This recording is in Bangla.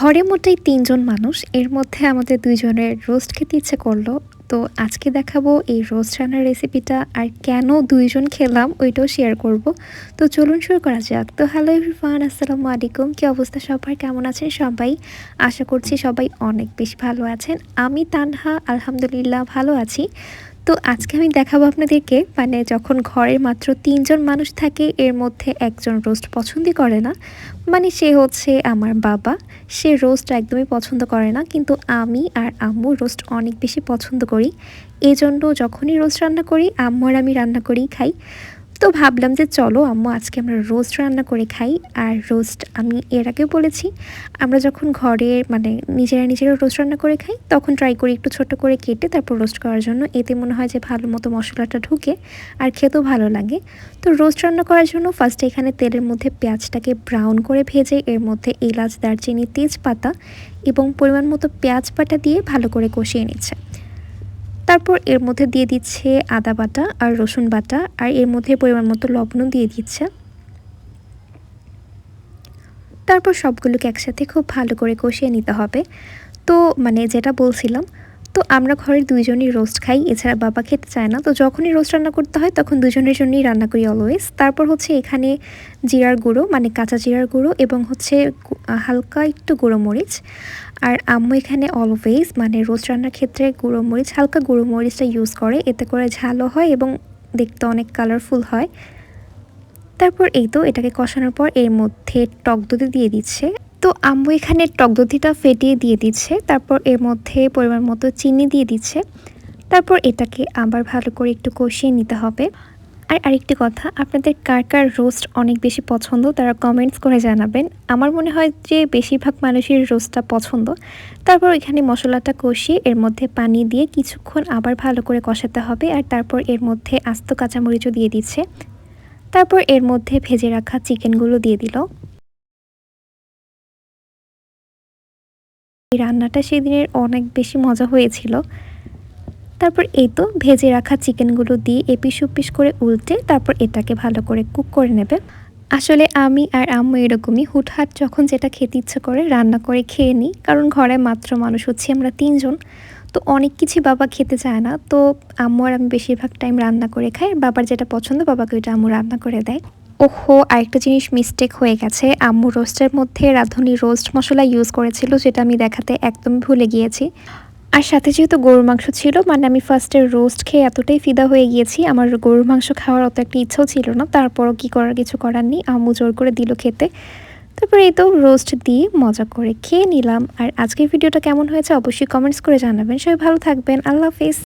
ঘরে মোটেই তিনজন মানুষ, এর মধ্যে আমাদের দুইজনের রোস্ট খেতে ইচ্ছে করল। তো আজকে দেখাবো এই রোস্ট রান্নার রেসিপিটা আর কেন দুইজন খেলাম ওইটাও শেয়ার করব। তো চলুন শুরু করা যাক। তো হ্যালো এভরিওয়ান আসসালামু আলাইকুম। কী অবস্থা সবার? কেমন আছেন সবাই? আশা করছি সবাই অনেক বেশি ভালো আছেন। আমি তানহা, আলহামদুলিল্লাহ ভালো আছি। তো আজকে আমি দেখাবো আপনাদেরকে মানে যখন ঘরের মাত্র তিনজন মানুষ থাকে, এর মধ্যে একজন রোস্ট পছন্দই করে না। মানে সে হচ্ছে আমার বাবা। সে রোস্ট একদমই পছন্দ করে না, কিন্তু আমি আর আম্মু রোস্ট অনেক বেশি পছন্দ করি। এজন্য যখনই রোস্ট রান্না করি, আম্মু আর আমি রান্না করেই খাই। তো ভাবলাম যে চলো, আম্মু, আজকে আমরা রোস্ট রান্না করে খাই। আর রোস্ট আমি এর আগে বলেছি, আমরা যখন ঘরে মানে নিজেরা নিজেরা রোস্ট রান্না করে খাই, তখন ট্রাই করি একটু ছোট করে কেটে তারপর রোস্ট করার জন্য। এতে মনে হয় যে ভালো মতো মশলাটা ঢুকে আর খেতেও ভালো লাগে। তো রোস্ট রান্না করার জন্য ফার্স্টে এখানে তেলের মধ্যে পেঁয়াজটাকে ব্রাউন করে ভেজে, এর মধ্যে এলাচ, দারচিনি, তেজপাতা এবং পরিমাণ মতো পেঁয়াজ পাতা দিয়ে ভালো করে কষিয়ে নিচ্ছে। তারপর এর মধ্যে দিয়ে দিচ্ছে আদা বাটা আর রসুন বাটা আর এর মধ্যে পরিমাণ মতো লবণও দিয়ে দিচ্ছে। তারপর সবগুলোকে একসাথে খুব ভালো করে কষিয়ে নিতে হবে। তো মানে যেটা বলছিলাম তো আমরা ঘরের দুইজনই রোস্ট খাই, এছাড়া বাবা খেতে চায় না, তো যখনই রোস্ট রান্না করতে হয়, তখন দুজনের জন্যই রান্না করি অলওয়েজ তারপর হচ্ছে এখানে জিরার গুঁড়ো মানে কাঁচা জিরার গুঁড়ো এবং হচ্ছে হালকা একটু গুঁড়ো মরিচ আর আম্মু এখানে অলওয়েজ মানে রোস্ট রান্নার ক্ষেত্রে গুঁড়ো মরিচ হালকা গুঁড়ো মরিচটা ইউজ করে, এতে করে ঝালও হয় এবং দেখতে অনেক কালারফুল হয়। তারপর এই তো এটাকে কষানোর পর এর মধ্যে টক দধি দিয়ে দিচ্ছে। তো আম্মু এখানে টক দধিটা ফেটিয়ে দিয়ে দিচ্ছে, তারপর এর মধ্যে পরিমাণ মতো চিনি দিয়ে দিচ্ছে। তারপর এটাকে আবার ভালো করে একটু কষিয়ে নিতে হবে। আর আরেকটি কথা, আপনাদের কার কার রোস্ট অনেক বেশি পছন্দ তারা কমেন্টস করে জানাবেন। আমার মনে হয় যে বেশিরভাগ মানুষের রোস্টটা পছন্দ। তারপর এখানে মশলাটা কষিয়ে এর মধ্যে পানি দিয়ে কিছুক্ষণ আবার ভালো করে কষাতে হবে আর তারপর এর মধ্যে আস্ত কাঁচামরিচও দিয়ে দিচ্ছে। তারপর এর মধ্যে ভেজে রাখা চিকেনগুলো দিয়ে দিল। এই রান্নাটা সেদিনের অনেক বেশি মজা হয়েছিল। তারপর এই তো ভেজে রাখা চিকেনগুলো দিয়ে এপিস উপিস করে উল্টে তারপর এটাকে ভালো করে কুক করে নেবে। আসলে আমি আর আম্মু এরকমই হুটহাট যখন যেটা খেতে ইচ্ছে করে রান্না করে খেয়ে নিই, কারণ ঘরে মাত্র মানুষ হচ্ছি আমরা তিনজন। তো অনেক কিছু বাবা খেতে চায় না। তো আম্মু আর আমি বেশিরভাগ টাইম রান্না করে খাই বাবার যেটা পছন্দ বাবাকে ওইটা আম্মু রান্না করে দেয়। ওহো, আরেকটা জিনিস মিস্টেক হয়ে গেছে। আম্মু রোস্টের মধ্যে রাঁধুনি রোস্ট মশলা ইউজ করেছিল, যেটা আমি দেখাতে একদম ভুলে গিয়েছি। আর সাথে যেহেতু গরুর মাংস ছিল মানে আমি ফার্স্টে রোস্ট খেয়ে এতটাই ফিদা হয়ে গিয়েছি, আমার গরুর মাংস খাওয়ার অত একটা ইচ্ছাও ছিল না, তারপরও কি করার কিছু করার নেই, আম্মু জোর করে দিল খেতে। তারপরে এই তো রোস্ট দিয়ে মজা করে খেয়ে নিলাম। আর আজকের ভিডিওটা কেমন হয়েছে অবশ্যই কমেন্টস করে জানাবেন। সবাই ভালো থাকবেন, আল্লাহ হাফিজ।